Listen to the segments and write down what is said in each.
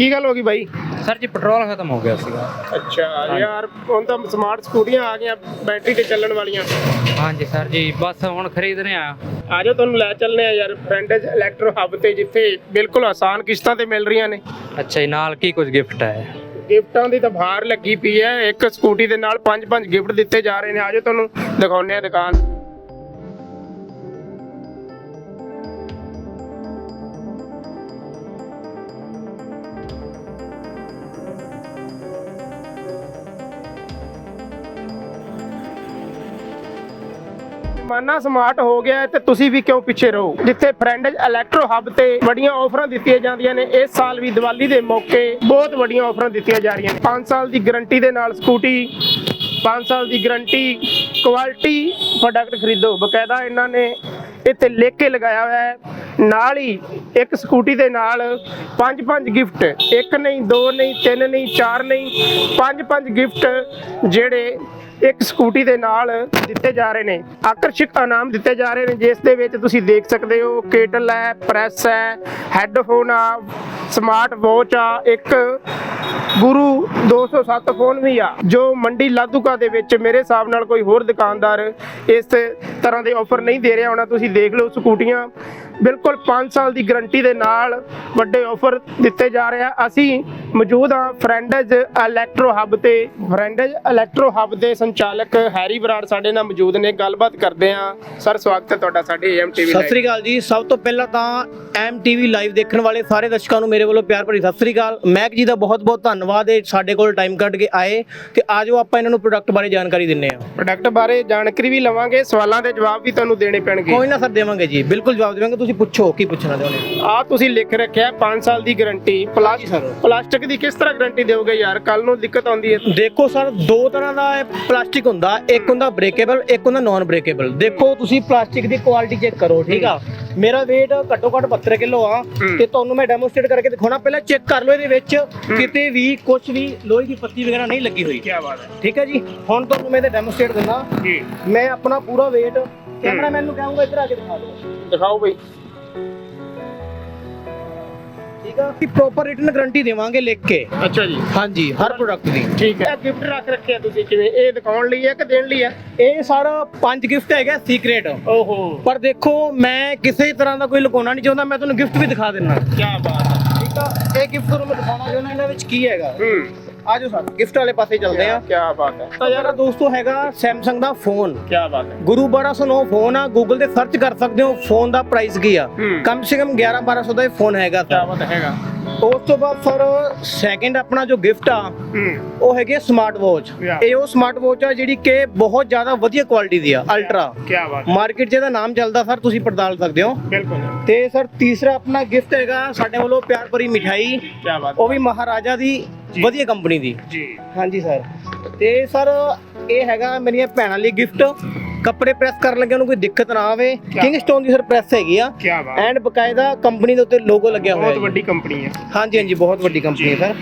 ਕੀ ਗੱਲ ਹੋ ਗਈ ਬਾਈ? ਸਰ ਜੀ ਪੈਟਰੋਲ ਖਤਮ ਹੋ ਗਿਆ ਸੀਗਾ। ਅੱਛਾ ਯਾਰ ਹੁਣ ਤਾਂ ਸਮਾਰਟ ਸਕੂਟੀਆਂ ਆ ਗਈਆਂ ਬੈਟਰੀ ਤੇ ਚੱਲਣ ਵਾਲੀਆਂ। ਹਾਂਜੀ ਸਰ ਜੀ ਬਸ ਹੁਣ ਖਰੀਦ ਰਹੇ ਆ। ਆ ਜਾਓ ਤੁਹਾਨੂੰ ਲੈ ਚੱਲਨੇ ਆ ਯਾਰ ਫਰੈਂਡਜ ਇਲੈਕਟ੍ਰੋ ਹੱਬ ਤੇ ਜਿੱਥੇ ਬਿਲਕੁਲ ਆਸਾਨ ਕਿਸ਼ਤਾਂ ਤੇ ਮਿਲ ਰਹੀਆਂ ਨੇ। ਅੱਛਾ ਜੀ ਨਾਲ ਕੀ ਕੁਝ ਗਿਫਟ ਹੈ? ਗਿਫਟਾਂ ਦੀ ਤਾਂ ਬਾਹਰ ਲੱਗੀ ਪਈ ਹੈ ਇੱਕ ਸਕੂਟੀ ਦੇ ਨਾਲ ਪੰਜ ਪੰਜ ਗਿਫਟ ਦਿੱਤੇ ਜਾ ਰਹੇ ਨੇ। ਆ ਜਾਓ ਤੁਹਾਨੂੰ ਦਿਖਾਉਂਦੇ ਆ ਦੁਕਾਨ। ਜ਼ਮਾਨਾ ਸਮਾਰਟ ਹੋ ਗਿਆ ਹੈ ਤੇ ਤੁਸੀਂ ਵੀ ਕਿਉਂ ਪਿੱਛੇ ਰਹੋ? ਜਿੱਥੇ ਫਰੈਂਡਜ ਇਲੈਕਟ੍ਰੋ ਹੱਬ ਤੇ ਵੱਡੀਆਂ ਆਫਰਾਂ ਦਿੱਤੀਆਂ ਜਾਂਦੀਆਂ ਨੇ, ਇਸ ਸਾਲ ਵੀ ਦੀਵਾਲੀ ਦੇ ਮੌਕੇ ਬਹੁਤ ਵੱਡੀਆਂ ਆਫਰਾਂ ਦਿੱਤੀਆਂ ਜਾ ਰਹੀਆਂ ਨੇ। 5 ਸਾਲ ਦੀ ਗਾਰੰਟੀ ਦੇ ਨਾਲ ਸਕੂਟੀ 5 ਸਾਲ ਦੀ ਗਾਰੰਟੀ ਕੁਆਲਿਟੀ ਪ੍ਰੋਡਕਟ ਖਰੀਦੋ। ਬਕਾਇਦਾ ਇਹਨਾਂ ਨੇ ਇੱਥੇ ਲਿਖ ਕੇ ਲਗਾਇਆ ਹੋਇਆ ਹੈ। ਨਾਲ ਹੀ ਇੱਕ ਸਕੂਟੀ ਦੇ ਨਾਲ ਪੰਜ ਪੰਜ ਗਿਫਟ, ਇੱਕ ਨਹੀਂ, ਦੋ ਨਹੀਂ, ਤਿੰਨ ਨਹੀਂ, ਚਾਰ ਨਹੀਂ, ਪੰਜ ਪੰਜ ਗਿਫਟ ਜਿਹੜੇ ਇੱਕ ਸਕੂਟੀ ਦੇ ਨਾਲ ਦਿੱਤੇ ਜਾ ਰਹੇ ਨੇ। ਆਕਰਸ਼ਕ ਇਨਾਮ ਦਿੱਤੇ ਜਾ ਰਹੇ ਨੇ, ਜਿਸ ਦੇ ਵਿੱਚ ਤੁਸੀਂ ਦੇਖ ਸਕਦੇ ਹੋ ਕੇਟਲ ਹੈ, ਪ੍ਰੈਸ ਹੈ, ਹੈੱਡਫੋਨ ਆ, ਸਮਾਰਟ ਵਾਚ ਆ, ਇੱਕ ਗੁਰੂ 207 ਫੋਨ ਵੀ ਆ, ਜੋ ਮੰਡੀ ਲਾਧੂਕਾ ਦੇ ਵਿੱਚ ਮੇਰੇ ਹਿਸਾਬ ਨਾਲ ਕੋਈ ਹੋਰ ਦੁਕਾਨਦਾਰ ਇਸ ਤਰ੍ਹਾਂ ਦੇ ਆਫਰ ਨਹੀਂ ਦੇ ਰਿਹਾ ਹੋਣਾ। ਤੁਸੀਂ ਦੇਖ ਲਓ ਸਕੂਟੀਆਂ ਬਿਲਕੁਲ 5 ਸਾਲ ਦੀ ਗਾਰੰਟੀ ਦੇ ਨਾਲ ਵੱਡੇ ਆਫਰ ਦਿੱਤੇ ਜਾ ਰਹੇ ਆ। ਅਸੀਂ ਮੌਜੂਦ ਆ ਫਰੈਂਡਜ ਇਲੈਕਟ੍ਰੋ ਹੱਬ ਤੇ। ਫਰੈਂਡਜ ਇਲੈਕਟ੍ਰੋ ਹੱਬ ਦੇ ਸੰਚਾਲਕ ਹੈਰੀ ਬਰਾੜ ਸਾਡੇ ਨਾਲ ਮੌਜੂਦ ਨੇ। ਗੱਲਬਾਤ ਕਰਦੇ ਆ ਸਰ ਸਵਾਗਤ ਹੈ ਤੁਹਾਡਾ ਸਾਡੇ ਏਐਮ ਟੀਵੀ ਸਤਿ ਸ੍ਰੀ ਅਕਾਲ ਜੀ। ਸਭ ਤੋਂ ਪਹਿਲਾਂ ਤਾਂ ਐਮ ਟੀਵੀ ਲਾਈਵ ਦੇਖਣ ਵਾਲੇ ਸਾਰੇ ਦਰਸ਼ਕਾਂ ਨੂੰ ਮੇਰੇ ਵੱਲੋਂ ਪਿਆਰ ਭਰੀ ਸਤਿ ਸ੍ਰੀ ਅਕਾਲ। ਮੈਕ ਜੀ ਦਾ ਬਹੁਤ ਬਹੁਤ ਧੰਨਵਾਦ। ਹੈ ਸਾਡੇ ਕੋਲ ਟਾਈਮ ਕੱਢ ਕੇ ਆਏ ਤੇ ਆਜੋ ਆਪਾਂ ਇਹਨਾਂ ਨੂੰ ਪ੍ਰੋਡਕਟ ਬਾਰੇ ਜਾਣਕਾਰੀ ਦਿੰਨੇ ਆ ਪ੍ਰੋਡਕਟ ਬਾਰੇ ਜਾਣਕਾਰੀ ਵੀ ਲਵਾਂਗੇ। ਸਵਾਲਾਂ ਦੇ ਜਵਾਬ ਵੀ ਤੁਹਾਨੂੰ ਦੇਣੇ ਪੈਣਗੇ। ਕੋਈ ਨਾ ਸਰ ਦੇਵਾਂਗੇ ਜੀ। ਬਿਲਕੁਲ ਜਵਾਬ ਦੇਵਾਂਗੇ। ਤੁਸੀਂ ਪੁੱਛੋ ਕੀ ਪੁੱਛਣਾ ਚਾਹੁੰਦੇ ਹੋ? ਆ ਤੁਸੀਂ ਲਿਖ ਰੱਖਿਆ 5 ਸਾਲ ਦੀ ਗਾਰੰਟੀ ਪਲਾਸਟਿਕ ਸਰ। ਪਲਾਸਟਿਕ ਦੀ ਕਿਸ ਤਰ੍ਹਾਂ ਗਾਰੰਟੀ ਦਿਓਗੇ ਯਾਰ? ਕੱਲ ਨੂੰ ਦਿੱਕਤ ਆਉਂਦੀ ਹੈ। ਦੇਖੋ ਸਰ ਦੋ ਤਰ੍ਹਾਂ ਦਾ ਇਹ ਪਲਾਸਟਿਕ ਹੁੰਦਾ। ਇੱਕ ਹੁੰਦਾ ਬ੍ਰੇਕੇਬਲ ਇੱਕ ਹੁੰਦਾ ਨਾਨ ਬ੍ਰੇਕੇਬਲ ਦੇਖੋ ਤੁਸੀਂ ਪਲਾਸਟਿਕ ਦੀ ਕੁਆਲਿਟੀ ਚੈੱਕ ਕਰੋ ਠੀਕ ਆ? ਮੇਰਾ weight ਘੱਟੋ ਘੱਟ 72 ਕਿਲੋ ਆ। ਹੂੰ। ਤੇ ਤੁਹਾਨੂੰ ਮੈਂ ਡੈਮੋਸਟ੍ਰੇਟ ਕਰਕੇ ਦਿਖਾਉਣਾ। ਪਹਿਲਾਂ ਚੈੱਕ ਕਰ ਲਓ ਇਹਦੇ ਵਿੱਚ। ਕਿਤੇ ਵੀ ਕੁਝ ਵੀ ਲੋਹੇ ਦੀ ਪੱਤੀ ਵਗੈਰਾ ਨਹੀਂ ਲੱਗੀ ਹੋਈ। ਕੀ ਬਾਤ ਹੈ। ਠੀਕ ਹੈ ਜੀ? ਹੁਣ ਤੁਹਾਨੂੰ ਮੈਂ ਇਹਦੇ ਡੈਮੋਸਟ੍ਰੇਟ ਦਿੰਦਾ। ਜੀ। ਮੈਂ ਆਪਣਾ ਪੂਰਾ weight ਕੈਮਰਾਮੈਨ ਨੂੰ ਕਹਾਂਗਾ ਇੱਧਰ ਆ ਕੇ ਦਿਖਾ ਦਿਓ। ਦਿਖਾਓ ਬਈ। ਆ ਕਿ ਪ੍ਰੋਪਰ ਰਿਟਨ ਗਾਰੰਟੀ ਦੇਵਾਂਗੇ ਲਿਖ ਕੇ। ਅੱਛਾ ਜੀ। ਹਾਂਜੀ ਹਰ ਪ੍ਰੋਡਕਟ ਦੀ। ਠੀਕ ਹੈ। ਗਿਫਟ ਰੱਖ ਰੱਖਿਆ ਤੁਸੀਂ ਕਿਵੇਂ? ਇਹ ਦਿਖਾਉਣ ਲਈ ਹੈ ਕਿ ਦੇਣ ਲਈ ਹੈ? ਇਹ ਸਾਰਾ ਪੰਜ ਗਿਫਟ ਹੈਗਾ ਸੀਕ੍ਰੇਟ ਓਹੋ। ਪਰ ਦੇਖੋ ਮੈਂ ਕਿਸੇ ਤਰ੍ਹਾਂ ਦਾ ਕੋਈ ਲੁਕਾਉਣਾ ਨਹੀਂ ਚਾਹੁੰਦਾ ਮੈਂ ਤੁਹਾਨੂੰ ਗਿਫਟ ਵੀ ਦਿਖਾ ਦਿੰਦਾ। ਕੀ ਬਾਤ ਹੈ। ਠੀਕ ਆ? ਇਹ ਗਿਫਟ ਤੁਹਾਨੂੰ ਮੈਂ ਦਿਖਾਉਣਾ ਚਾਹੁੰਦਾ ਇਹਨਾਂ ਵਿੱਚ ਕੀ ਹੈਗਾ? ਹੂੰ। ਆਜੋ ਸਰ। ਗਿਫਟ ਵਾਲੇ ਪਾਸੇ ਚੱਲਦੇ ਆ ਕੀ ਬਾਤ ਹੈ। ਤਾਂ ਯਾਰ ਦੋਸਤੋ ਹੈਗਾ Samsung ਦਾ ਫੋਨ ਕੀ ਬਾਤ ਹੈ। ਗੁਰੂ 1209 ਫੋਨ ਆ। ਗੂਗਲ ਤੇ ਸਰਚ ਕਰ ਸਕਦੇ ਹੋ ਫੋਨ ਦਾ ਪ੍ਰਾਈਸ ਕੀ ਆ। ਕਮ ਸੇ ਕਮ 11 1200 ਦਾ ਇਹ ਫੋਨ ਹੈਗਾ ਕੀ ਸਰ ਬਾਤ ਹੈਗਾ। ਉਸ ਤੋਂ ਬਾਅਦ ਸਰ ਸੈਕਿੰਡ ਆਪਣਾ ਜੋ ਗਿਫਟ ਆ ਉਹ ਹੈਗੇ ਸਮਾਰਟ ਵਾਚ. ਇਹ ਉਹ ਸਮਾਰਟ ਵਾਚ ਆ ਜਿਹੜੀ ਕਿ ਬਹੁਤ ਜ਼ਿਆਦਾ ਵਧੀਆ ਕੁਆਲਿਟੀ ਦੀ ਆ ਅਲਟਰਾ ਕੀ ਬਾਤ ਮਾਰਕੀਟ 'ਚ ਇਹਦਾ ਨਾਮ ਚੱਲਦਾ ਸਰ ਤੁਸੀਂ ਪੜਤਾਲ ਸਕਦੇ ਹੋ। ਬਿਲਕੁਲ। ਤੇ ਸਰ ਤੀਸਰਾ ਆਪਣਾ ਗਿਫਟ ਹੈਗਾ ਸਾਡੇ ਵੱਲੋਂ ਪਿਆਰ ਭਰੀ ਮਿਠਾਈ। ਕੀ ਬਾਤ ਉਹ ਵੀ ਮਹਾਰਾਜਾ ਦੀ। ਵਧੀਆ ਕੰਪਨੀ ਦੀ। ਜੀ। ਹਾਂਜੀ ਸਰ। ਤੇ ਸਰ ਇਹ ਹੈਗਾ ਮੇਰੀਆਂ ਭੈਣਾਂ ਲਈ ਗਿਫਟ ਕੱਪੜੇ ਪ੍ਰੈਸ ਕਰਨ ਲੱਗੇ ਉਹਨੂੰ ਕੋਈ ਦਿੱਕਤ ਨਾ ਆਵੇ। ਕਿੰਗਸਟੋਨ ਦੀ ਸਰ ਪ੍ਰੈਸ ਹੈਗੀ ਆ। ਕੀ ਬਾਤ। ਐਂਡ ਬਕਾਇਦਾ ਕੰਪਨੀ ਦੇ ਉੱਤੇ ਲੋਗੋ ਲੱਗਿਆ ਹੋਇਆ ਬਹੁਤ ਵੱਡੀ ਕੰਪਨੀ ਹੈ। ਹਾਂਜੀ ਹਾਂਜੀ ਬਹੁਤ ਵੱਡੀ ਕੰਪਨੀ ਹੈ ਸਰ।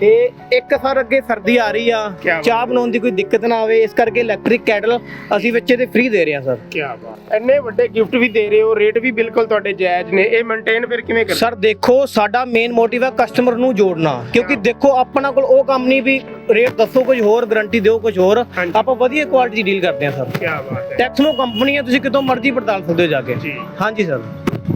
ਤੇ ਇੱਕ ਸਰ ਅੱਗੇ ਸਰਦੀ ਆ ਰਹੀ ਆ। ਚਾਹ ਬਣਾਉਣ ਦੀ ਕੋਈ ਦਿੱਕਤ ਨਾ ਆਵੇ। ਇਸ ਕਰਕੇ ਇਲੈਕਟ੍ਰਿਕ ਕੈਟਲ ਅਸੀਂ ਵਿੱਚ ਇਹਦੇ ਫ੍ਰੀ ਦੇ ਰਹੇ ਹਾਂ ਸਰ। ਕੀ ਬਾਤ। ਇੰਨੇ ਵੱਡੇ ਗਿਫਟ ਵੀ ਦੇ ਰਹੇ ਹੋ। ਰੇਟ ਵੀ ਬਿਲਕੁਲ ਤੁਹਾਡੇ ਜਾਇਜ਼ ਨੇ। ਇਹ ਮੇਨਟੇਨ ਫਿਰ ਕਿਵੇਂ ਕਰਦੇ? ਸਰ ਦੇਖੋ ਸਾਡਾ ਮੇਨ ਮੋਟਿਵ ਹੈ ਕਸਟਮਰ ਨੂੰ ਜੋੜਨਾ। ਕਿਉਂਕਿ ਦੇਖੋ ਆਪਣਾ ਕੋਲ ਉਹ ਕੰਮ ਨਹੀਂ ਵੀ ਰੇਟ ਦੱਸੋ ਕੁਝ ਹੋਰ ਗਾਰੰਟੀ ਦਿਓ ਕੁਝ ਹੋਰ। ਹਾਂਜੀ। ਆਪਾਂ ਵਧੀਆ ਕੁਆਲਿਟੀ ਦੀ ਡੀਲ ਕਰਦੇ ਹਾਂ ਸਰ। ਕੀ ਬਾਤ ਹੈ। ਟੈਕਸਮੋ ਕੰਪਨੀ ਹੈ ਤੁਸੀਂ ਕਿਤੋਂ ਮਰਜ਼ੀ ਪੜਤਾਲ ਸਕਦੇ ਹੋ ਜਾ ਕੇ। ਜੀ। ਹਾਂਜੀ ਸਰ।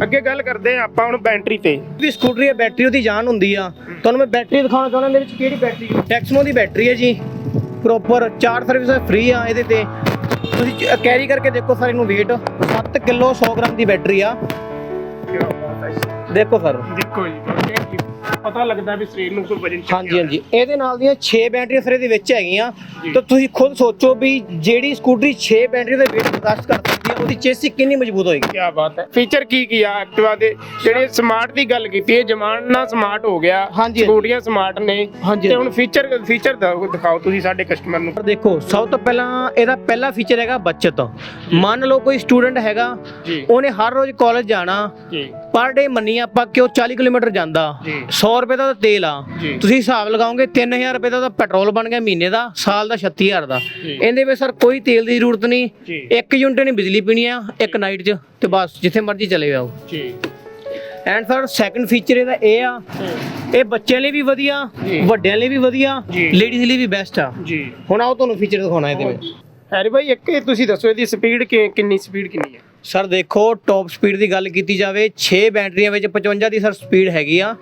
ਅੱਗੇ ਗੱਲ ਕਰਦੇ ਆ ਆਪਾਂ ਹੁਣ ਬੈਟਰੀ ਤੇ। ਵੀ ਸਕੂਟਰੀ ਹੈ ਬੈਟਰੀ ਉਹਦੀ ਜਾਨ ਹੁੰਦੀ ਆ। ਤੁਹਾਨੂੰ ਮੈਂ ਬੈਟਰੀ ਦਿਖਾਉਣਾ ਚਾਹੁੰਦਾ ਇਹਦੇ ਵਿੱਚ ਕਿਹੜੀ ਬੈਟਰੀ ਟੈਕਸਮੋ ਦੀ ਬੈਟਰੀ ਹੈ ਜੀ। ਪ੍ਰੋਪਰ ਚਾਰ ਸਰਵਿਸ ਫ੍ਰੀ ਆ ਇਹਦੇ ਤੇ। ਤੁਸੀਂ ਕੈਰੀ ਕਰਕੇ ਦੇਖੋ ਸਰ ਇਹਨੂੰ weight 7 ਕਿਲੋ 100 ਗ੍ਰਾਮ ਦੀ ਬੈਟਰੀ ਆ। ਦੇਖੋ ਸਰ। ਦੇਖੋ ਜੀ ਪਤਾ ਲੱਗਦਾ ਵੀ ਸਰੀਰ ਨੂੰ ਕੋਈ ਵਜਨ ਚੱਕਿਆ ਹਾਂਜੀ ਹਾਂਜੀ। ਇਹਦੇ ਨਾਲ ਦੀਆਂ 6 ਬੈਟਰੀਆਂ ਸਰ ਇਹਦੇ ਵਿੱਚ ਹੈਗੀਆਂ। ਤਾਂ ਤੁਸੀਂ ਖੁਦ ਸੋਚੋ ਵੀ ਜਿਹੜੀ ਸਕੂਟਰੀ 6 ਬੈਟਰੀ ਦਾ weight ਬਰਦਾਸ਼ਤ ਕਰ ਸਕਦੀ ਹੈ ਉਹਦੀ ਚੇਸੀ ਕਿੰਨੀ ਮਜ਼ਬੂਤ ਹੋਏਗੀ? ਕੀ ਬਾਤ ਹੈ। ਫੀਚਰ ਕੀ ਕੀ ਆ ਐਕਟਿਵਾ ਦੇ? ਜਿਹੜੇ ਸਮਾਰਟ ਦੀ ਗੱਲ ਕੀਤੀ ਹੈ ਜਮਾਨਾ ਸਮਾਰਟ ਹੋ ਗਿਆ। ਹਾਂਜੀ। ਸਕੂਟੀਆਂ ਸਮਾਰਟ ਨੇ। ਤੇ ਹੁਣ ਫੀਚਰ ਫੀਚਰ ਦਿਖਾਓ ਤੁਸੀਂ ਸਾਡੇ ਕਸਟਮਰ ਨੂੰ। ਪਰ ਦੇਖੋ ਸਭ ਤੋਂ ਪਹਿਲਾਂ ਇਹਦਾ ਪਹਿਲਾ ਫੀਚਰ ਹੈਗਾ ਬੱਚਤ। ਮੰਨ ਲਓ ਕੋਈ ਸਟੂਡੈਂਟ ਹੈਗਾ ਉਹਨੇ ਹਰ ਰੋਜ਼ ਕਾਲਜ ਜਾਣਾ। ਜੀ। ਪਰ ਡੇ ਮੰਨੀ ਆਪਾਂ ਕਿ ਉਹ 40 ਕਿਲੋਮੀਟਰ ਜਾਂਦਾ ਜੀ। 100 ਰੁਪਏ ਦਾ ਤਾਂ ਤੇਲ ਆ। ਤੁਸੀਂ ਹਿਸਾਬ ਲਗਾਓਗੇ 3000 ਰੁਪਏ ਦਾ ਤਾਂ ਪੈਟਰੋਲ ਬਣ ਗਿਆ ਮਹੀਨੇ ਦਾ ਸਾਲ ਦਾ 36000 ਦਾ। ਇਹਦੇ ਵਿੱਚ ਸਰ ਕੋਈ ਤੇਲ ਦੀ ਜ਼ਰੂਰਤ ਨਹੀਂ। ਇੱਕ ਯੂਨਿਟ ਨੇ ਬਿਜਲੀ ਪੀਣੀ ਆ ਇੱਕ ਨਾਈਟ 'ਚ ਤੇ ਬਸ ਜਿੱਥੇ ਮਰਜ਼ੀ ਚਲੇ ਜਾਓ ਜੀ ਐਂਡ ਸਰ ਸੈਕੰਡ ਫੀਚਰ ਇਹਦਾ ਇਹ ਆ ਇਹ ਬੱਚਿਆਂ ਲਈ ਵੀ ਵਧੀਆ। ਵੱਡਿਆਂ ਲਈ ਵੀ ਵਧੀਆ। ਲੇਡੀਜ਼ ਲਈ ਵੀ ਬੈਸਟ ਆ ਜੀ ਹੁਣ ਆਓ ਤੁਹਾਨੂੰ ਫੀਚਰ ਦਿਖਾਉਣਾ ਇਹਦੇ ਵਿੱਚ ਹੈਰੀ ਭਾਈ ਇੱਕ ਤੁਸੀਂ ਦੱਸੋ ਇਹਦੀ ਸਪੀਡ ਕਿੰਨੀ ਸਪੀਡ ਕਿੰਨੀ ਹੈ ਸਰ ਦੇਖੋ ਟੌਪ ਸਪੀਡ ਦੀ ਗੱਲ ਕੀਤੀ ਜਾਵੇ 6 ਬੈਟਰੀਆਂ ਵਿੱਚ 55 ਦੀ ਸਰ ਸਪੀਡ ਹੈਗੀ ਆ।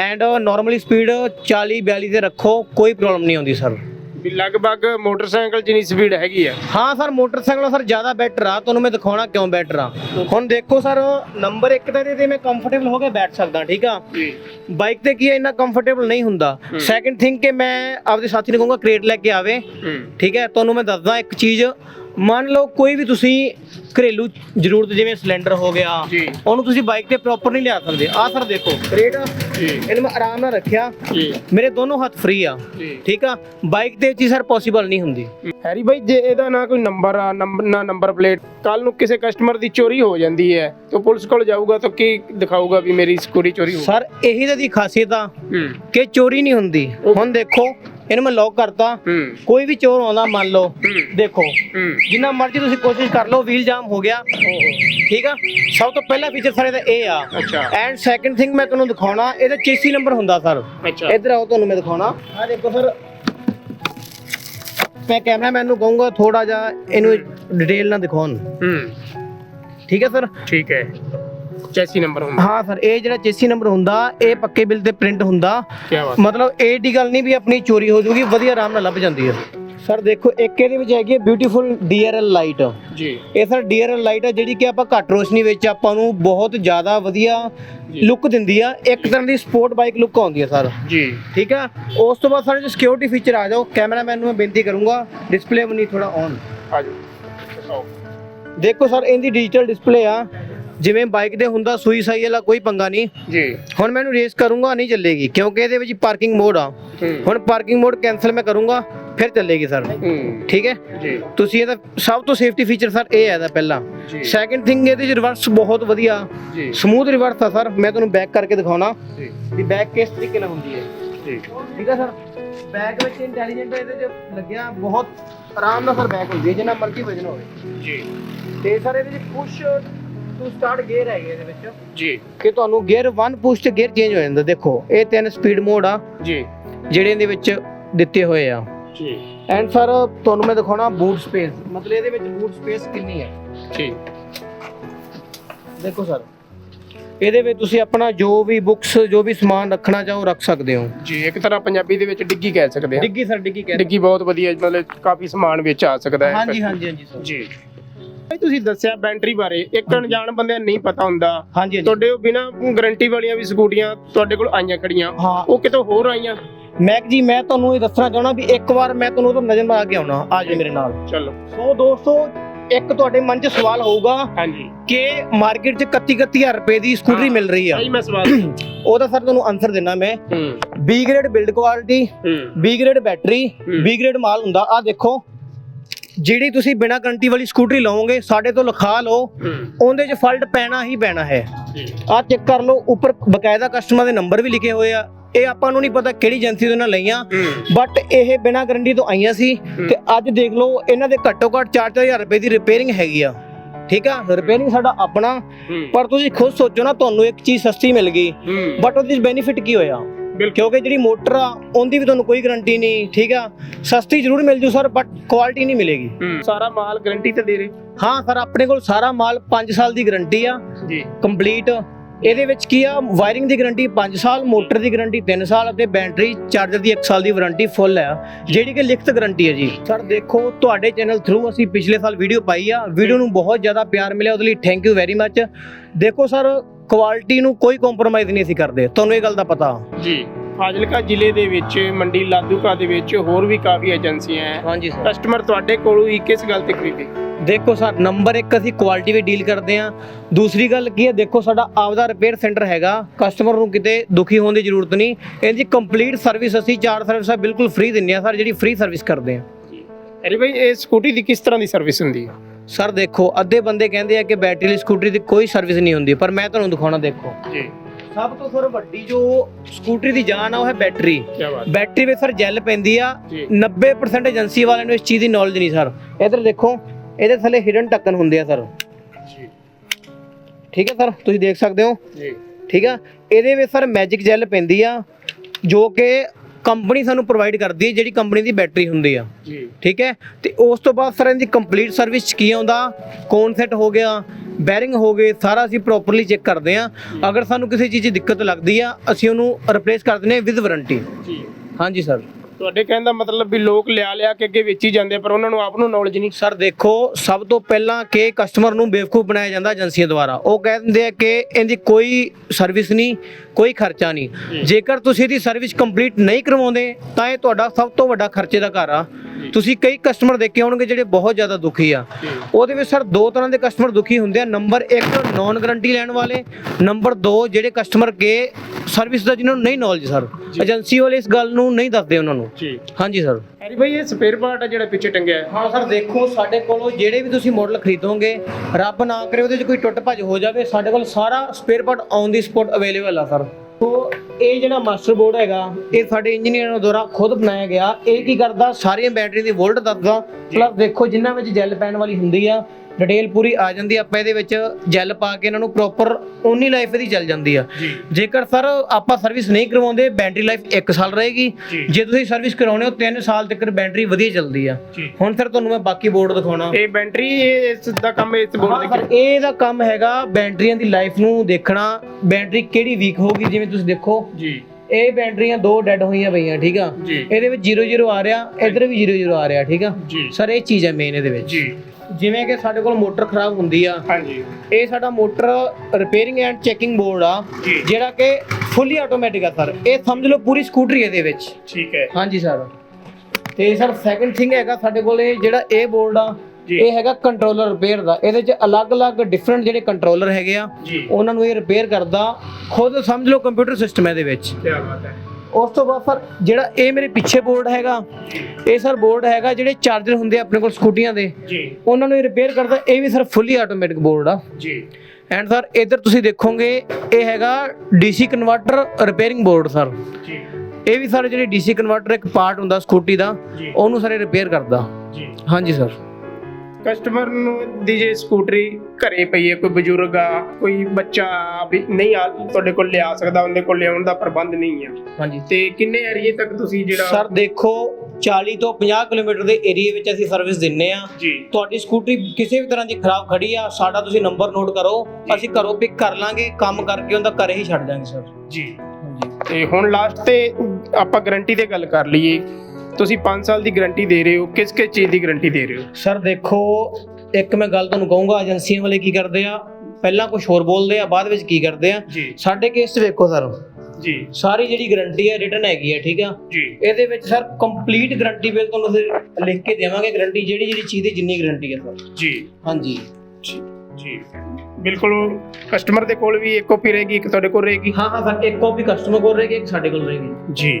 ਐਂਡ ਨਾਰਮਲੀ ਸਪੀਡ 40 42 ਤੇ ਰੱਖੋ ਕੋਈ ਪ੍ਰੋਬਲਮ ਨਹੀਂ ਆਉਂਦੀ ਸਰ। ਵੀ ਲਗਭਗ ਮੋਟਰਸਾਈਕਲ ਜਿੰਨੀ ਸਪੀਡ ਹੈਗੀ ਆ। ਹਾਂ ਸਰ ਮੋਟਰਸਾਈਕਲ ਸਰ ਜ਼ਿਆਦਾ ਬੈਟਰ ਆ। ਤੁਹਾਨੂੰ ਮੈਂ ਦਿਖਾਉਣਾ ਕਿਉਂ ਬੈਟਰ ਆ। ਹੁਣ ਦੇਖੋ ਸਰ ਨੰਬਰ 1 ਤੇ ਤੇ ਮੈਂ ਕੰਫਰਟੇਬਲ ਹੋ ਕੇ ਬੈਠ ਸਕਦਾ ਠੀਕ ਆ? ਜੀ। ਬਾਈਕ ਤੇ ਕੀ ਹੈ ਇੰਨਾ ਕੰਫਰਟੇਬਲ ਨਹੀਂ ਹੁੰਦਾ। ਸੈਕੰਡ ਥਿੰਗ ਕਿ ਮੈਂ ਆਪਦੇ ਸਾਥੀ ਨੂੰ ਕਹੂੰਗਾ ਕ੍ਰੇਟ ਲੈ ਕੇ ਆਵੇ। ਠੀਕ ਹੈ ਤੁਹਾਨੂੰ ਮੈਂ ਦੱਸਦਾ ਇੱਕ ਚੀਜ਼। ਮੰਨ ਲਓ ਕੋਈ ਵੀ ਤੁਸੀਂ ਘਰੇਲੂ ਜ਼ਰੂਰਤ ਜਿਵੇਂ ਸਿਲੰਡਰ ਹੋ ਗਿਆ ਜੀ। ਉਹਨੂੰ ਤੁਸੀਂ ਬਾਈਕ ਤੇ ਪ੍ਰੋਪਰ ਨਹੀਂ ਲਿਆ ਸਕਦੇ। ਆਹ ਸਰ ਦੇਖੋ ਕ੍ਰੇਟ ਜੀ। ਇਹਨੂੰ ਮੈਂ ਆਰਾਮ ਨਾਲ ਰੱਖਿਆ। ਜੀ। ਮੇਰੇ ਦੋਨੋਂ ਹੱਥ ਫ੍ਰੀ ਆ। ਜੀ। ਠੀਕ ਆ? ਬਾਈਕ ਤੇ ਇਹ ਚੀਜ਼ ਸਰ ਪੋਸੀਬਲ ਨਹੀਂ ਹੁੰਦੀ। ਹੈਰੀ ਭਾਈ ਜੇ ਇਹਦਾ ਨਾ ਕੋਈ ਨੰਬਰ ਆ ਨੰਬਰ ਨਾ ਨੰਬਰ ਪਲੇਟ ਕੱਲ ਨੂੰ ਕਿਸੇ ਕਸਟਮਰ ਦੀ ਚੋਰੀ ਹੋ ਜਾਂਦੀ ਹੈ ਤਾਂ ਪੁਲਿਸ ਕੋਲ ਜਾਊਗਾ ਤਾਂ ਕੀ ਦਿਖਾਊਗਾ ਵੀ ਮੇਰੀ ਸਕੂਟੀ ਚੋਰੀ ਹੋ ਸਰ ਇਹੀ ਤਾਂ ਦੀ ਖਾਸੀਅਤ ਆ ਹੂੰ। ਕਿ ਚੋਰੀ ਨਹੀਂ ਹੁੰਦੀ। ਹੁਣ ਦੇਖੋ ਇਹਨੂੰ ਮੈਂ ਲੌਕ ਕਰਤਾ। ਕੋਈ ਵੀ ਚੋਰ ਆਉਂਦਾ ਮੰਨ ਲਓ ਦੇਖੋ। ਜਿੰਨਾ ਮਰਜ਼ੀ ਤੁਸੀਂ ਕੋਸ਼ਿਸ਼ ਕਰ ਲਓ ਵੀਲ ਜਾਮ ਹੋ ਗਿਆ। ਠੀਕ ਆ? ਸਭ ਤੋਂ ਪਹਿਲਾ ਫੀਚਰ ਸਰ ਇਹਦਾ ਇਹ ਆ। ਅੱਛਾ। ਐਂਡ ਸੈਕੰਡ ਥਿੰਗ ਮੈਂ ਤੁਹਾਨੂੰ ਦਿਖਾਉਣਾ ਇਹਦਾ ਚੇਸੀ ਨੰਬਰ ਹੁੰਦਾ ਸਰ ਅੱਛਾ। ਇੱਧਰ ਆਓ ਤੁਹਾਨੂੰ ਮੈਂ ਦਿਖਾਉਣਾ। ਆ ਦੇਖੋ ਸਰ ਮੈਂ ਕੈਮਰਾਮੈਨ ਨੂੰ ਕਹੂੰਗਾ ਥੋੜਾ ਜਿਹਾ ਇਹਨੂੰ ਡਿਟੇਲ ਨਾਲ ਦਿਖਾਉਣ। ਹੂੰ। ਠੀਕ ਹੈ ਸਰ ਠੀਕ ਹੈ। ਚੈਸੀ ਨੰਬਰ ਹੁੰਦਾ। ਹਾਂ ਸਰ ਇਹ ਜਿਹੜਾ ਚੇਸੀ ਨੰਬਰ ਹੁੰਦਾ ਇਹ ਪੱਕੇ ਬਿੱਲ ਤੇ ਪ੍ਰਿੰਟ ਹੁੰਦਾ। ਕੀ ਬਾਤ ਮਤਲਬ ਇਹ ਦੀ ਗੱਲ ਨਹੀਂ ਵੀ ਆਪਣੀ ਚੋਰੀ ਹੋ ਜੂਗੀ ਵਧੀਆ ਆਰਾਮ ਨਾਲ ਲੱਭ ਜਾਂਦੀ ਹੈ। ਸਰ ਦੇਖੋ ਇੱਕ ਇਹਦੇ ਵਿੱਚ ਹੈਗੀ ਹੈ ਬਿਊਟੀਫੁਲ ਡੀਆਰਐਲ ਲਾਈਟ ਜੀ। ਇਹ ਸਰ ਡੀਆਰਐਲ ਲਾਈਟ ਹੈ ਜਿਹੜੀ ਕਿ ਆਪਾਂ ਘੱਟ ਰੋਸ਼ਨੀ ਵਿੱਚ ਆਪਾਂ ਨੂੰ ਬਹੁਤ ਜ਼ਿਆਦਾ ਵਧੀਆ ਲੁੱਕ ਦਿੰਦੀ ਆ। ਇੱਕ ਤਰ੍ਹਾਂ ਦੀ ਸਪੋਰਟ ਬਾਈਕ ਲੁੱਕ ਆਉਂਦੀ ਹੈ ਸਰ। ਜੀ। ਠੀਕ ਆ? ਉਸ ਤੋਂ ਬਾਅਦ ਸਾਡੇ ਸਿਕਿਉਰਿਟੀ ਫੀਚਰ ਆ ਜਾਓ। ਕੈਮਰਾਮੈਨ ਨੂੰ ਮੈਂ ਬੇਨਤੀ ਕਰੂੰਗਾ ਡਿਸਪਲੇ ਬਣੀ ਥੋੜਾ ਔਨ ਆ ਜਾਓ। ਦੇਖੋ ਸਰ ਇਹਦੀ ਡਿਜੀਟਲ ਡਿਸਪਲੇ ਆ। ਜਿਵੇਂ ਬਾਈਕ ਦੇ ਹੁੰਦਾ ਸੂਈ ਸਾਈ ਵਾਲਾ ਕੋਈ ਪੰਗਾ ਨਹੀਂ। ਜੀ। ਹੁਣ ਮੈਨੂੰ ਰੇਸ ਕਰੂੰਗਾ ਨਹੀਂ ਚੱਲੇਗੀ ਕਿਉਂਕਿ ਇਹਦੇ ਵਿੱਚ ਪਾਰਕਿੰਗ ਮੋਡ ਆ। ਹੁਣ ਪਾਰਕਿੰਗ ਮੋਡ ਕੈਨਸਲ ਮੈਂ ਕਰੂੰਗਾ ਫਿਰ ਚੱਲੇਗੀ ਸਰ ਠੀਕ ਹੈ? ਜੀ। ਤੁਸੀਂ ਇਹਦਾ ਸਭ ਤੋਂ ਸੇਫਟੀ ਫੀਚਰ ਸਰ ਇਹ ਹੈ ਦਾ ਪਹਿਲਾ। ਸੈਕੰਡ ਥਿੰਗ ਇਹਦੇ ਚ ਰਿਵਰਸ ਬਹੁਤ ਵਧੀਆ। ਸਮੂਥ ਰਿਵਰਸ ਆ ਸਰ ਮੈਂ ਤੁਹਾਨੂੰ ਬੈਕ ਕਰਕੇ ਦਿਖਾਉਣਾ। ਜੀ। ਵੀ ਬੈਕ ਕਿਸ ਤਰੀਕੇ ਨਾਲ ਹੁੰਦੀ ਹੈ। ਠੀਕ ਹੈ ਸਰ ਬੈਕ ਵਿੱਚ ਇੰਟੈਲੀਜੈਂਟ ਇਹਦੇ ਚ ਲੱਗਿਆ ਬਹੁਤ ਆਰਾਮ ਨਾਲ ਸਰ ਬੈਕ ਹੁੰਦੀ ਹੈ ਜਿੰਨਾ ਮਰਜ਼ੀ ਵਜਨ ਹੋਵੇ। ਜੀ। ਤੇ ਸਰ ਇਹਦੇ ਚ ਕੁਝ 2 ਸਟਾਰਟ ਗੇਅਰ ਹੈਗੇ ਇਹਦੇ ਵਿੱਚ। ਜੀ। ਕਿ ਤੁਹਾਨੂੰ ਗੇਅਰ 1 ਪੁਸ਼ ਤੇ ਗੇਅਰ ਚੇਂਜ ਦੇਖੋ ਇਹ ਤਿੰਨ ਸਪੀਡ ਮੋਡ ਆ ਜਿਹੜੇ ਦੇ ਵਿੱਚ ਦਿੱਤੇ ਹੋਏ ਆ। ਜੀ। ਐਂਡ ਸਰ ਤੁਹਾਨੂੰ ਮੈਂ ਦਿਖਾਉਣਾ ਬੂਟ ਸਪੇਸ ਮਤਲਬ ਇਹਦੇ ਵਿੱਚ ਬੂਟ ਸਪੇਸ ਕਿੰਨੀ ਹੈ ਜੀ। ਦੇਖੋ ਸਰ ਇਹਦੇ ਵਿੱਚ ਤੁਸੀਂ ਆਪਣਾ ਜੋ ਵੀ ਬੁੱਕਸ ਜੋ ਵੀ ਸਮਾਨ ਰੱਖਣਾ ਚਾਹੋ ਰੱਖ ਸਕਦੇ ਹੋ। ਜੀ ਇੱਕ ਤਰ੍ਹਾਂ ਪੰਜਾਬੀ ਦੇ ਵਿੱਚ ਡਿੱਗੀ ਕਹਿ ਸਕਦੇ ਹਾਂ। ਡਿੱਗੀ ਸਰ ਡਿੱਗੀ ਕਹਿ ਡਿੱਗੀ ਬਹੁਤ ਵਧੀਆ ਮਤਲਬ ਕਾਫੀ ਸਮਾਨ ਵਿੱਚ ਆ ਸਕਦਾ ਹੈ। ਹਾਂਜੀ ਹਾਂਜੀ ਹਾਂਜੀ ਸਰ ਜੀ। ਤੁਸੀਂ ਦੱਸਿਆ ਬੈਟਰੀ ਬਾਰੇ ਇੱਕ ਅਣਜਾਣ ਬੰਦਿਆਂ ਨੂੰ ਨਹੀਂ ਪਤਾ ਹੁੰਦਾ। ਹਾਂਜੀ ਹਾਂਜੀ। ਤੁਹਾਡੇ ਬਿਨਾ ਗਾਰੰਟੀ ਵਾਲੀਆਂ ਵੀ ਸਕੂਟੀਆਂ ਤੁਹਾਡੇ ਕੋਲ ਆਈਆਂ ਖੜੀਆਂ। ਹਾਂ। ਉਹ ਕਿਤੋਂ ਹੋਰ ਆਈਆਂ? ਮੈਕ ਜੀ ਮੈਂ ਤੁਹਾਨੂੰ ਇਹ ਦੱਸਣਾ ਚਾਹਣਾ ਵੀ ਇੱਕ ਵਾਰ ਮੈਂ ਤੁਹਾਨੂੰ ਉਹ ਨਜ਼ਰ ਮਾਰ ਕੇ ਆਉਣਾ। ਆ ਜਾਓ ਮੇਰੇ ਨਾਲ। ਚਲੋ। ਸੋ ਦੋਸਤੋ ਇੱਕ ਤੁਹਾਡੇ ਮਨ 'ਚ ਸਵਾਲ ਹੋਊਗਾ ਹਾਂਜੀ। ਕਿ ਮਾਰਕੀਟ 'ਚ 31 31000 ਰੁਪਏ ਦੀ ਸਕੂਟਰੀ ਮਿਲ ਰਹੀ ਆ। ਭਾਈ ਮੈਂ ਸਵਾਲ ਉਹਦਾ ਸਰ ਤੁਹਾਨੂੰ ਆਨਸਰ ਦੇਣਾ ਮੈਂ। ਹੂੰ। ਬੀ ਗ੍ਰੇਡ ਬਿਲਡ ਕੁਆਲਿਟੀ ਹੂੰ। ਬੀ ਗ੍ਰੇਡ ਬੈਟਰੀ ਹੂੰ। ਬੀ ਗ੍ਰੇਡ ਮਾਲ ਹੁੰਦਾ। ਆ ਦੇਖੋ ਜਿਹੜੀ ਤੁਸੀਂ ਬਿਨਾ ਗਰੰਟੀ ਵਾਲੀ ਸਕੂਟਰੀ ਲਓਗੇ ਸਾਡੇ ਤੋਂ ਲਿਖਾ ਲਓ ਉਹਦੇ 'ਚ ਫਾਲਟ ਪੈਣਾ ਹੀ ਪੈਣਾ ਹੈ। ਆ ਚੈੱਕ ਕਰ ਲਓ ਉੱਪਰ ਬਕਾਇਦਾ ਕਸਟਮਰ ਦੇ ਨੰਬਰ ਵੀ ਲਿਖੇ ਹੋਏ ਆ। ਇਹ ਆਪਾਂ ਨੂੰ ਨਹੀਂ ਪਤਾ ਕਿਹੜੀ ਏਜੰਸੀ ਤੋਂ ਇਹਨਾਂ ਲਈਆਂ ਬਟ ਇਹ ਬਿਨਾ ਗਾਰੰਟੀ ਤੋਂ ਆਈਆਂ ਸੀ। ਤੇ ਅੱਜ ਦੇਖ ਲਓ ਇਹਨਾਂ ਦੇ ਘੱਟੋ ਘੱਟ 4-4000 ਰੁਪਏ ਦੀ ਰਿਪੇਅਰਿੰਗ ਹੈਗੀ ਆ। ਠੀਕ ਆ? ਰਿਪੇਅਰਿੰਗ ਸਾਡਾ ਆਪਣਾ। ਪਰ ਤੁਸੀਂ ਖੁਦ ਸੋਚੋ ਨਾ ਤੁਹਾਨੂੰ ਇੱਕ ਚੀਜ਼ ਸਸਤੀ ਮਿਲ ਗਈ। ਬਟ ਉਹਦੇ ਵਿੱਚ ਬੈਨੀਫਿਟ ਕੀ ਹੋਇਆ? ਕਿਉਂਕਿ ਜਿਹੜੀ ਮੋਟਰ ਆ ਉਹਦੀ ਵੀ ਤੁਹਾਨੂੰ ਕੋਈ ਗਾਰੰਟੀ ਨਹੀਂ ਠੀਕ ਆ? ਸਸਤੀ ਜ਼ਰੂਰ ਮਿਲ ਜੂ ਸਰ ਬਟ ਕੁਆਲਿਟੀ ਨਹੀਂ ਮਿਲੇਗੀ। ਸਾਰਾ ਮਾਲ ਗਾਰੰਟੀ ਤੇ ਦੇ ਰਹੇ ਹਾਂ? ਸਰ ਆਪਣੇ ਕੋਲ ਸਾਰਾ ਮਾਲ 5 ਸਾਲ ਦੀ ਗਾਰੰਟੀ ਆ। ਜੀ। ਕੰਪਲੀਟ ਇਹਦੇ ਵਿੱਚ ਕੀ ਆ ਵਾਇਰਿੰਗ ਦੀ ਗਾਰੰਟੀ 5 ਸਾਲ ਮੋਟਰ ਦੀ ਗਾਰੰਟੀ 3 ਸਾਲ ਅਤੇ ਬੈਟਰੀ ਚਾਰਜਰ ਦੀ 1 ਸਾਲ ਦੀ ਵਾਰੰਟੀ ਫੁੱਲ ਹੈ ਜਿਹੜੀ ਕਿ ਲਿਖਤ ਗਾਰੰਟੀ ਹੈ ਜੀ। ਸਰ ਦੇਖੋ ਤੁਹਾਡੇ ਚੈਨਲ ਥਰੂ ਅਸੀਂ ਪਿਛਲੇ ਸਾਲ ਵੀਡੀਓ ਪਾਈ ਆ। ਵੀਡੀਓ ਨੂੰ ਬਹੁਤ ਜ਼ਿਆਦਾ ਪਿਆਰ ਮਿਲਿਆ ਉਹਦੇ ਲਈ ਥੈਂਕ ਯੂ ਵੈਰੀ ਮੱਚ ਦੇਖੋ ਸਰ ਕੁਆਲਿਟੀ ਨੂੰ ਕੋਈ ਕੰਪਰੋਮਾਈਜ਼ ਨਹੀਂ ਅਸੀਂ ਕਰਦੇ। ਤੁਹਾਨੂੰ ਇਹ ਗੱਲ ਦਾ ਪਤਾ। ਜੀ। ਫਾਜ਼ਿਲਕਾ ਜ਼ਿਲ੍ਹੇ ਦੇ ਵਿੱਚ ਮੰਡੀ ਲਾਦੂਕਾ ਦੇ ਵਿੱਚ ਹੋਰ ਵੀ ਕਾਫੀ ਏਜੰਸੀਆਂ ਹੈ। ਹਾਂਜੀ ਸਰ ਕਸਟਮਰ ਤੁਹਾਡੇ ਕੋਲੋਂ ਹੀ ਕਿਸ ਗੱਲ ਤੇ ਖਰੀਦੇ? ਦੇਖੋ ਸਰ ਨੰਬਰ 1 ਅਸੀਂ ਕੁਆਲਿਟੀ ਵੀ ਡੀਲ ਕਰਦੇ ਆ ਦੂਸਰੀ ਗੱਲ ਕੀ ਹੈ ਦੇਖੋ ਸਾਡਾ ਆਪਦਾ ਰਿਪੇਅਰ ਸੈਂਟਰ ਹੈਗਾ। ਕਸਟਮਰ ਨੂੰ ਕਿਤੇ ਦੁਖੀ ਹੋਣ ਦੀ ਜ਼ਰੂਰਤ ਨਹੀਂ। ਇਹਦੀ ਕੰਪਲੀਟ ਸਰਵਿਸ ਅਸੀਂ ਚਾਰ ਸਰਵਿਸਾਂ ਬਿਲਕੁਲ ਫ੍ਰੀ ਦਿੰਨੇ ਆ ਸਰ ਜਿਹੜੀ ਫ੍ਰੀ ਸਰਵਿਸ ਕਰਦੇ ਆ ਅਰੇ ਭਾਈ ਇਹ ਸਕੂਟੀ ਦੀ ਕਿਸ ਤਰ੍ਹਾਂ ਦੀ ਸਰਵਿਸ ਹੁੰਦੀ ਹੈ? ਸਰ ਦੇਖੋ ਅੱਧੇ ਬੰਦੇ ਕਹਿੰਦੇ ਆ ਕਿ ਬੈਟਰੀ ਵਾਲੀ ਸਕੂਟਰੀ ਦੀ ਕੋਈ ਸਰਵਿਸ ਨਹੀਂ ਹੁੰਦੀ ਪਰ ਮੈਂ ਤੁਹਾਨੂੰ ਦਿਖਾਉਣਾ ਦੇਖੋ। ਜੀ। ਸਭ ਤੋਂ ਸਰ ਵੱਡੀ ਜੋ ਸਕੂਟਰੀ ਦੀ ਜਾਨ ਆ ਉਹ ਹੈ ਬੈਟਰੀ ਕੀ ਬਾਤ ਬੈਟਰੀ ਵਿੱਚ ਸਰ ਜੈਲ ਪੈਂਦੀ ਆ। ਜੀ। 90% ਏਜੰਸੀ ਵਾਲਿਆਂ ਨੂੰ ਇਸ ਚੀਜ਼ ਦੀ ਨੌਲੇਜ ਨਹੀਂ ਸਰ। ਇਧਰ ਦੇਖੋ ਇਹਦੇ ਥੱਲੇ ਹਿਡਨ ਢੱਕਣ ਹੁੰਦੇ ਆ ਸਰ। ਜੀ। ਠੀਕ ਹੈ ਸਰ? ਤੁਸੀਂ ਦੇਖ ਸਕਦੇ ਹੋ। ਜੀ। ਠੀਕ ਆ? ਇਹਦੇ ਵਿੱਚ ਸਰ ਮੈਜਿਕ ਜੈਲ ਪੈਂਦੀ ਆ ਜੋ ਕਿ ਕੰਪਨੀ ਸਾਨੂੰ ਪ੍ਰੋਵਾਈਡ ਕਰਦੀ ਹੈ ਜਿਹੜੀ ਕੰਪਨੀ ਦੀ ਬੈਟਰੀ ਹੁੰਦੀ ਆ। ਜੀ। ਠੀਕ ਹੈ? ਤੇ ਉਸ ਤੋਂ ਬਾਅਦ ਸਰ ਇਹਦੀ ਕੰਪਲੀਟ ਸਰਵਿਸ ਕੀ ਆਉਂਦਾ? ਕੋਨ ਸੈਟ ਹੋ ਗਿਆ ਬੈਰਿੰਗ ਹੋ ਗਏ ਸਾਰਾ ਅਸੀਂ ਪ੍ਰੋਪਰਲੀ ਚੈੱਕ ਕਰਦੇ ਆ ਅਗਰ ਸਾਨੂੰ ਕਿਸੇ ਚੀਜ਼ 'ਚ ਦਿੱਕਤ ਲੱਗਦੀ ਆ ਅਸੀਂ ਉਹਨੂੰ ਰਿਪਲੇਸ ਕਰ ਦਿੰਦੇ ਹਾਂ ਵਿਦ ਵਾਰੰਟੀ ਜੀ। ਹਾਂਜੀ ਸਰ ਤੁਹਾਡੇ ਕਹਿਣ ਦਾ ਮਤਲਬ ਵੀ ਲੋਕ ਲਿਆ ਲਿਆ ਕੇ ਅੱਗੇ ਵੇਚੀ ਜਾਂਦੇ ਆ, ਪਰ ਉਹਨਾਂ ਨੂੰ ਆਪ ਨੂੰ ਨੌਲੇਜ ਨਹੀਂ। ਸਰ ਦੇਖੋ ਸਭ ਤੋਂ ਪਹਿਲਾਂ ਕਿ ਕਸਟਮਰ ਨੂੰ ਬੇਵਕੂਫ ਬਣਾਇਆ ਜਾਂਦਾ ਏਜੰਸੀਆਂ ਦੁਆਰਾ। ਉਹ ਕਹਿ ਦਿੰਦੇ ਆ ਕਿ ਇਹਦੀ ਕੋਈ ਸਰਵਿਸ ਨਹੀਂ ਕੋਈ ਖਰਚਾ ਨਹੀਂ। ਜੇਕਰ ਤੁਸੀਂ ਇਹਦੀ ਸਰਵਿਸ ਕੰਪਲੀਟ ਨਹੀਂ ਕਰਵਾਉਂਦੇ ਤਾਂ ਇਹ ਤੁਹਾਡਾ ਸਭ ਤੋਂ ਵੱਡਾ ਖਰਚੇ ਦਾ ਘਰ ਆ। ਤੁਸੀਂ ਕਈ ਕਸਟਮਰ ਦੇਖੇ ਹੋਣਗੇ ਜਿਹੜੇ ਬਹੁਤ ਜ਼ਿਆਦਾ ਦੁਖੀ ਆ। ਉਹਦੇ ਵਿੱਚ ਸਰ ਦੋ ਤਰ੍ਹਾਂ ਦੇ ਕਸਟਮਰ ਦੁਖੀ ਹੁੰਦੇ ਆ। ਨੰਬਰ 1 ਨੌਨ ਗਾਰੰਟੀ ਲੈਣ ਵਾਲੇ। ਨੰਬਰ 2 ਜਿਹੜੇ ਕਸਟਮਰ ਕੇ ਸਰਵਿਸ ਦਾ ਜਿਨ੍ਹਾਂ ਨੂੰ ਨਹੀਂ ਨੌਲੇਜ ਸਰ ਏਜੰਸੀ ਵਾਲੇ ਇਸ ਗੱਲ ਨੂੰ ਨਹੀਂ ਦੱਸਦੇ ਉਹਨਾਂ ਨੂੰ। ਜੀ। ਹਾਂਜੀ ਸਰ। ਹੈਰੀ ਭਾਈ ਇਹ ਸਪੇਅਰ ਪਾਰਟ ਆ ਜਿਹੜਾ ਪਿੱਛੇ ਟੰਗਿਆ ਹੈ। ਹਾਂ ਸਰ ਦੇਖੋ ਸਾਡੇ ਕੋਲੋਂ ਜਿਹੜੇ ਵੀ ਤੁਸੀਂ ਮਾਡਲ ਖਰੀਦੋਗੇ ਰੱਬ ਨਾ ਕਰੇ ਉਹਦੇ 'ਚ ਕੋਈ ਟੁੱਟ ਭੱਜ ਹੋ ਜਾਵੇ ਸਾਡੇ ਕੋਲ ਸਾਰਾ spare part on the spot available ਆ ਸਰ। ਤੋ ਇਹ ਜਿਹੜਾ ਮਾਸਟਰ ਬੋਰਡ ਹੈਗਾ ਇਹ ਸਾਡੇ ਇੰਜੀਨੀਅਰਾਂ ਦੁਆਰਾ ਖੁਦ ਬਣਾਇਆ ਗਿਆ। ਇਹ ਕੀ ਕਰਦਾ? ਸਾਰੀਆਂ ਬੈਟਰੀ ਦੀ ਵੋਲਟ ਦੱਸਦਾ। ਪਲੱਸ ਦੇਖੋ ਜਿਨ੍ਹਾਂ ਵਿੱਚ ਜੈਲ ਪੈਣ ਵਾਲੀ ਹੁੰਦੀ ਆ ਡਿਟੇਲ ਪੂਰੀ ਆ ਜਾਂਦੀ ਆ। ਆਪਾਂ ਇਹਦੇ ਵਿੱਚ ਜੈਲ ਪਾ ਕੇ ਇਹਨਾਂ ਨੂੰ ਪ੍ਰੋਪਰ ਓਨੀ ਲਾਈਫ ਇਹਦੀ ਚੱਲ ਜਾਂਦੀ ਆ। ਜੇਕਰ ਸਰ ਆਪਾਂ ਸਰਵਿਸ ਨਹੀਂ ਕਰਵਾਉਂਦੇ ਬੈਟਰੀ ਲਾਈਫ 1 ਸਾਲ ਰਹੇਗੀ। ਜੀ। ਤੁਸੀਂ ਸਰਵਿਸ ਕਰਾਉਣੇ ਹੋ 3 ਸਾਲ ਤੱਕ ਬੈਟਰੀ ਵਧੀਆ ਚੱਲਦੀ ਆ। ਹੁਣ ਫਿਰ ਤੁਹਾਨੂੰ ਮੈਂ ਬਾਕੀ ਬੋਰਡ ਦਿਖਾਉਣਾ। ਇਹ ਬੈਟਰੀ ਇਸ ਦਾ ਕੰਮ ਇਸ ਬੋਰਡ ਹਾਂ ਦੇ ਸਰ ਇਹਦਾ ਕੰਮ ਹੈਗਾ ਬੈਟਰੀਆਂ ਦੀ ਲਾਈਫ ਨੂੰ ਦੇਖਣਾ। ਬੈਟਰੀ ਕਿਹੜੀ ਵੀਕ ਹੋਗੀ ਜਿਵੇਂ ਤੁਸੀਂ ਦੇਖੋ। ਜੀ। ਇਹ ਬੈਟਰੀਆਂ ਦੋ ਡੈੱਡ ਹੋਈਆਂ ਪਈਆਂ ਠੀਕ ਆ। ਇਹਦੇ ਵਿੱਚ 00 ਆ ਰਿਹਾ ਇੱਧਰ ਵੀ 00 ਆ ਰਿਹਾ ਠੀਕ ਆ। ਸਰ ਇਹ ਚੀਜ਼ ਹੈ ਮੇਨ ਇਹਦੇ ਵਿੱਚ। ਜੀ। ਜਿਵੇਂ ਕਿ ਸਾਡੇ ਕੋਲ ਮੋਟਰ ਖਰਾਬ ਹੁੰਦੀ ਆ। ਹਾਂਜੀ। ਇਹ ਸਾਡਾ motor repairing and checking board ਆ। ਜਿਹੜਾ ਕਿ ਫੁੱਲੀ ਆਟੋਮੈਟਿਕ ਆ ਸਰ। ਇਹ ਸਮਝ ਲਓ ਪੂਰੀ ਸਕੂਟਰੀ ਇਹਦੇ ਵਿੱਚ। ਠੀਕ ਹੈ। ਹਾਂਜੀ ਸਰ। ਤੇ ਸਰ ਸੈਕੰਡ ਥਿੰਗ ਹੈਗਾ ਸਾਡੇ ਕੋਲ ਇਹ ਜਿਹੜਾ ਇਹ ਬੋਰਡ ਆ। ਇਹ ਹੈਗਾ ਕੰਟਰੋਲਰ ਰਿਪੇਅਰ ਦਾ। ਇਹਦੇ 'ਚ ਅਲੱਗ-ਅਲੱਗ ਡਿਫਰੈਂਟ ਜਿਹੜੇ ਕੰਟਰੋਲਰ ਹੈਗੇ ਆ ਉਹਨਾਂ ਨੂੰ ਇਹ ਰਿਪੇਅਰ ਕਰਦਾ। ਖੁਦ ਸਮਝ ਲਓ ਕੰਪਿਊਟਰ ਸਿਸਟਮ ਇਹਦੇ ਵਿੱਚ। ਕੀ ਬਾਤ ਹੈ। ਉਸ ਤੋਂ ਬਾਅਦ ਸਰ ਜਿਹੜਾ ਇਹ ਮੇਰੇ ਪਿੱਛੇ ਬੋਰਡ ਹੈਗਾ ਇਹ ਸਰ ਬੋਰਡ ਹੈਗਾ ਜਿਹੜੇ ਚਾਰਜਰ ਹੁੰਦੇ ਆ ਆਪਣੇ ਕੋਲ ਸਕੂਟੀਆਂ ਦੇ ਜੀ। ਉਹਨਾਂ ਨੂੰ ਰਿਪੇਅਰ ਕਰਦਾ ਇਹ ਵੀ ਸਰ ਫੁੱਲੀ ਆਟੋਮੈਟਿਕ ਬੋਰਡ ਆ। ਜੀ। ਐਂਡ ਸਰ ਇੱਧਰ ਤੁਸੀਂ ਦੇਖੋਗੇ ਇਹ ਹੈਗਾ DC converter repairing board sir. ਜੀ। ਇਹ ਵੀ ਸਰ ਜਿਹੜੀ DC ਕਨਵਰਟਰ ਇੱਕ ਪਾਰਟ ਹੁੰਦਾ ਸਕੂਟੀ ਦਾ ਉਹਨੂੰ ਸਾਰੇ ਰਿਪੇਅਰ ਕਰਦਾ। ਜੀ। ਹਾਂਜੀ ਸਰ। ਕਸਟਮਰ ਨੂੰ ਦੀ ਜੇ ਸਕੂਟਰੀ ਘਰੇ ਪਈ ਹੈ ਕੋਈ ਬਜ਼ੁਰਗ ਆ ਕੋਈ ਬੱਚਾ ਵੀ ਨਹੀਂ ਆ ਤੁਹਾਡੇ ਕੋਲ ਲਿਆ ਸਕਦਾ ਉਹਦੇ ਕੋਲ ਲਿਆਉਣ ਦਾ ਪ੍ਰਬੰਧ ਨਹੀਂ ਆ ਹਾਂਜੀ। ਤੇ ਕਿੰਨੇ ਏਰੀਏ ਤੱਕ ਤੁਸੀਂ ਜਿਹੜਾ ਸਰ ਦੇਖੋ 40 ਤੋਂ 50 ਕਿਲੋਮੀਟਰ ਦੇ ਏਰੀਆ ਵਿੱਚ ਅਸੀਂ ਸਰਵਿਸ ਦਿੰਨੇ ਆ। ਜੀ। ਤੁਹਾਡੀ ਸਕੂਟਰੀ ਕਿਸੇ ਵੀ ਤਰ੍ਹਾਂ ਦੀ ਖਰਾਬ ਖੜੀ ਆ ਸਾਡਾ ਤੁਸੀਂ ਨੰਬਰ ਨੋਟ ਕਰੋ। ਅਸੀਂ ਘਰੋਂ ਪਿਕ ਕਰ ਲਾਂਗੇ ਕੰਮ ਕਰਕੇ ਉਹਦਾ ਘਰੇ ਹੀ ਛੱਡ ਜਾਾਂਗੇ ਸਰ ਜੀ। ਹਾਂਜੀ। ਤੇ ਹੁਣ ਲਾਸਟ ਤੇ ਆਪਾਂ ਗਾਰੰਟੀ ਤੇ ਗੱਲ ਕਰ ਲਈਏ। ਤੁਸੀਂ 5 ਸਾਲ ਦੀ ਗਾਰੰਟੀ ਦੇ ਰਹੇ ਹੋ ਕਿਸ ਕਿਸ ਚੀਜ਼ ਦੀ ਗਾਰੰਟੀ ਦੇ ਰਹੇ ਹੋ? ਸਰ ਦੇਖੋ ਇੱਕ ਮੈਂ ਗੱਲ ਤੁਹਾਨੂੰ ਕਹੂੰਗਾ ਏਜੰਸੀਆਂ ਵਾਲੇ ਕੀ ਕਰਦੇ ਆ? ਪਹਿਲਾਂ ਕੁਝ ਹੋਰ ਬੋਲਦੇ ਆ ਬਾਅਦ ਵਿੱਚ ਕੀ ਕਰਦੇ ਆ? ਜੀ। ਸਾਡੇ ਕੇਸ 'ਚ ਵੇਖੋ ਸਰ ਜੀ। ਸਾਰੀ ਜਿਹੜੀ ਗਾਰੰਟੀ ਹੈ ਰਿਟਰਨ ਹੈਗੀ ਹੈ ਠੀਕ ਆ? ਜੀ। ਇਹਦੇ ਵਿੱਚ ਸਰ ਕੰਪਲੀਟ ਗਾਰੰਟੀ ਬਿਲ ਤੁਹਾਨੂੰ ਅਸੀਂ ਲਿਖ ਕੇ ਦੇਵਾਂਗੇ। ਗਾਰੰਟੀ ਜਿਹੜੀ ਜਿਹੜੀ ਚੀਜ਼ ਦੀ ਜਿੰਨੀ ਗਾਰੰਟੀ ਹੈ ਸਰ ਜੀ। ਹਾਂਜੀ। ਜੀ। ਬਿਲਕੁਲ ਕਸਟਮਰ ਦੇ ਕੋਲ ਵੀ ਇੱਕ ਕਾਪੀ ਰਹੇਗੀ ਇੱਕ ਤੁਹਾਡੇ ਕੋਲ ਰਹੇਗੀ। ਹਾਂ ਹਾਂ ਸਰ ਇੱਕ ਕਾਪੀ ਕਸਟਮਰ ਕੋਲ ਰਹੇਗੀ ਇੱਕ ਸਾਡੇ ਕੋਲ ਰਹੇਗੀ। ਜੀ।